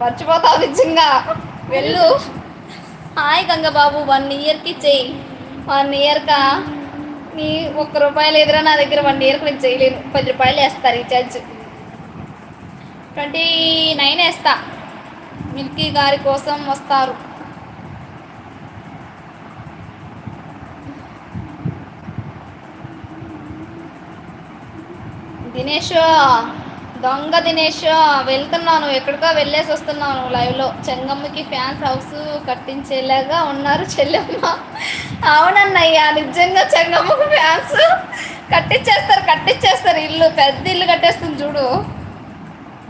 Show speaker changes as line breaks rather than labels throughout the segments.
మర్చిపోతావు నిజంగా. వెళ్ళు. Hi Gangababu one ఇయర్కి చెయ్యి. వన్ ఇయర్కా నీ ఒక్క రూపాయలు ఎదురా నా దగ్గర వన్ ఇయర్కి నేను చేయలేను పది రూపాయలు వేస్తా రీఛార్జ్ ట్వంటీ నైన్ వేస్తా. మిల్కీ గారి కోసం వస్తారు. దినేష్. దొంగ దినేష్ వెళ్తున్నాను ఎక్కడికో వెళ్ళేసి వస్తున్నాను లైవ్లో చెంగమ్మకి ఫ్యాన్స్ హౌస్ కట్టించేలాగా ఉన్నారు చెల్లెమ్మ. అవునన్నయ్య నిజంగా చెంగమ్మకు ఫ్యాన్స్ కట్టించేస్తారు కట్టించేస్తారు ఇల్లు పెద్ద ఇల్లు కట్టేస్తుంది చూడు.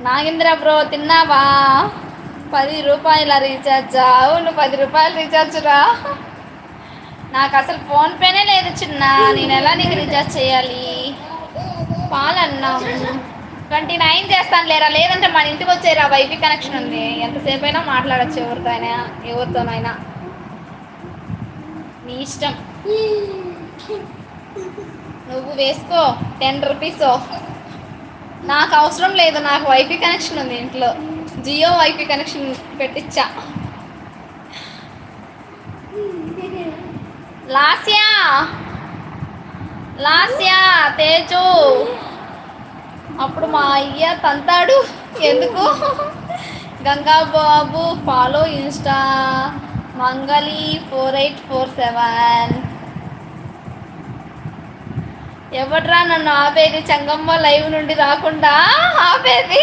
నాగేంద్ర బ్రో తిన్నావా? పది రూపాయల రీఛార్జ్ అవును పది రూపాయల రీఛార్జ్ రా. నాకు అసలు ఫోన్పేనే లేదు చిన్న. నేను ఎలా నీకు రీఛార్జ్ చేయాలి? పాలన్నా. ట్వంటీ నైన్ చేస్తాను లేరా? లేదంటే మన ఇంటికి వచ్చేరా వైఫై కనెక్షన్ ఉంది. ఎంతసేపు అయినా మాట్లాడచ్చు ఎవరితో అయినా ఎవరితోనైనా. నీ ఇష్టం. నువ్వు వేసుకో. టెన్ రూపీస్ నాకు అవసరం లేదు. నాకు వైఫై కనెక్షన్ ఉంది ఇంట్లో. జియో వైఫై కనెక్షన్ పెట్టించా లాస్యా? లాస్యా తేజో. అప్పుడు మా అయ్య తంతాడు. ఎందుకు? Ganga Babu follow insta Mangali four eight four seven ఎవట్రా నన్ను ఆపేది? చంగమ్మ లైవ్ నుండి రాకుండా ఆపేది?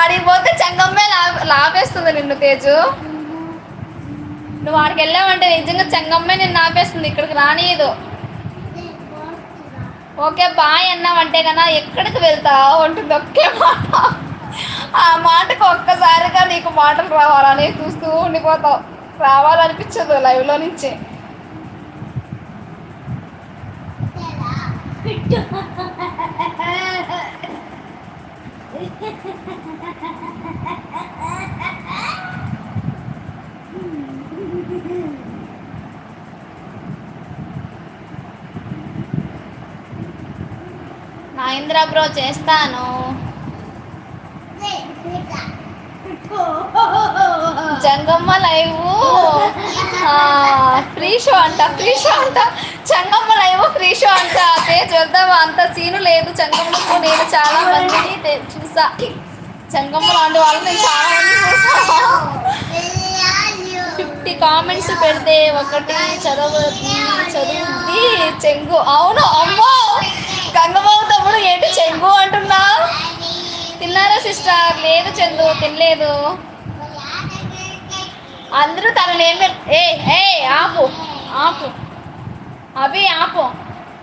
ఆడికి పోతే చంగమ్మే లాపేస్తుంది నిన్ను తేజు. నువ్వు ఆడికి వెళ్ళావంటే నిజంగా చంగమ్మే నిన్ను ఆపేస్తుంది. ఇక్కడికి రానియదు. ఓకే బాయ్ అన్నావంటే కన్నా ఎక్కడికి వెళ్తావు? ఉంటుంది ఒకే మాట. ఆ మాటకు ఒక్కసారిగా నీకు మాటలు రావాలని చూస్తూ ఉండిపోతావు. రావాలనిపించదు లైవ్లో నుంచి. మహేంద్ర బ్రో చేస్తాను. జంగమ్మ లైవ్. ఫ్రీ షో అంట ఫ్రీ షో అంట. చంగమ్మ లైవ్ ఫ్రీ షో అంట. అదే చూద్దాం అంత సీను లేదు. చంగమ్మకు నేను చాలా మందిని చూసా. చంగమ్మ లాంటి వాళ్ళు నేను చాలా మంది చూసా. ఫిఫ్టీ కామెంట్స్ పెడితే ఒకటి చదవ చదువుద్ది చెంగు. అవును అమ్మో! గంగబాబు తమ్ముడు ఏంటి చెంగు అంటున్నా తిన్నారా సిస్టర్? లేదు చందు తినలేదు. అందరూ తనని ఏం ఏ ఏ ఆపు ఆపు. అభి ఆపు.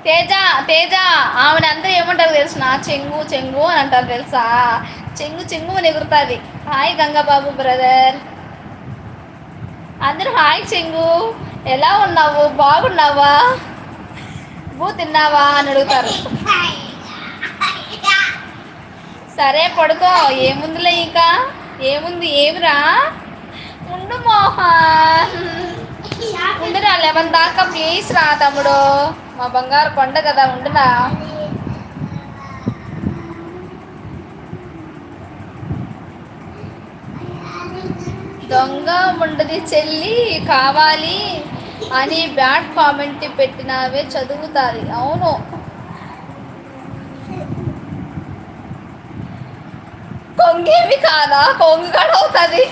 తేజ తేజ ఆమెను అందరూ ఏమంటారు తెలుసిన? చెంగు చెంగు అని అంటారు తెలుసా? చెంగు చెంగు అని ఎగురుతుంది. Hi Gangababu brother. అందరూ హాయ్ చెంగు. ఎలా ఉన్నావు? బాగున్నావా? బూ తిన్నావా? అని అడుగుతారు. సరే పడుకో. ఏముందిలే ఇంకా? ఏముంది? ఏమిరా? ఉండు మోహన్. ఉండురా లెవెన్ దాకా ప్లీజ్ రా తమ్ముడు. మా బంగారు కొండ కదా ఉండునా? దొంగ ఉండది చెల్లి కావాలి అని బ్యాడ్ కామెంట్ పెట్టినావే చదువుతారు అవును. కొంగేమి కాదా? కొంగు అవుతుంది.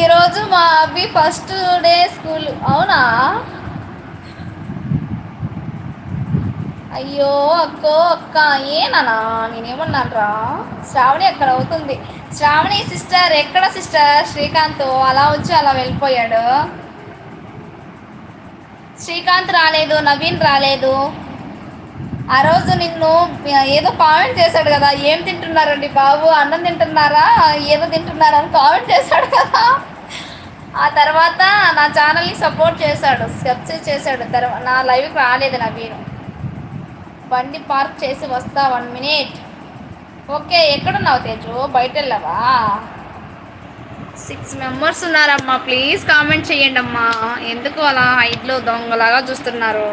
ఈరోజు మా అబ్బి ఫస్ట్ డే స్కూల్ అవునా? అయ్యో అక్కో అక్క. ఏనా నేనేమన్నానరా? శ్రావణి అక్కడ అవుతుంది. శ్రావణి సిస్టర్ ఎక్కడ సిస్టర్ శ్రీకాంత్ అలా వచ్చి అలా వెళ్ళిపోయాడు. శ్రీకాంత్ రాలేదు నవీన్ రాలేదు. ఆ రోజు నిన్ను ఏదో కామెంట్ చేశాడు కదా ఏం తింటున్నారండి బాబు? అన్నం తింటున్నారా? ఏదో తింటున్నారా? అని కామెంట్ చేశాడు కదా. ఆ తర్వాత నా ఛానల్ని సపోర్ట్ చేశాడు సబ్స్క్రైబ్ చేశాడు. తర్వాత నా లైవ్కి రాలేదు నవీన్. బండి పార్క్ చేసి వస్తా వన్ మినిట్ ఓకే ఎక్కడున్నావు తేజు? బయట వెళ్ళావా? సిక్స్ మెంబర్స్ ఉన్నారమ్మా ప్లీజ్ కామెంట్ చేయండి అమ్మా ఎందుకు అలా హైట్లో దొంగలాగా చూస్తున్నారు?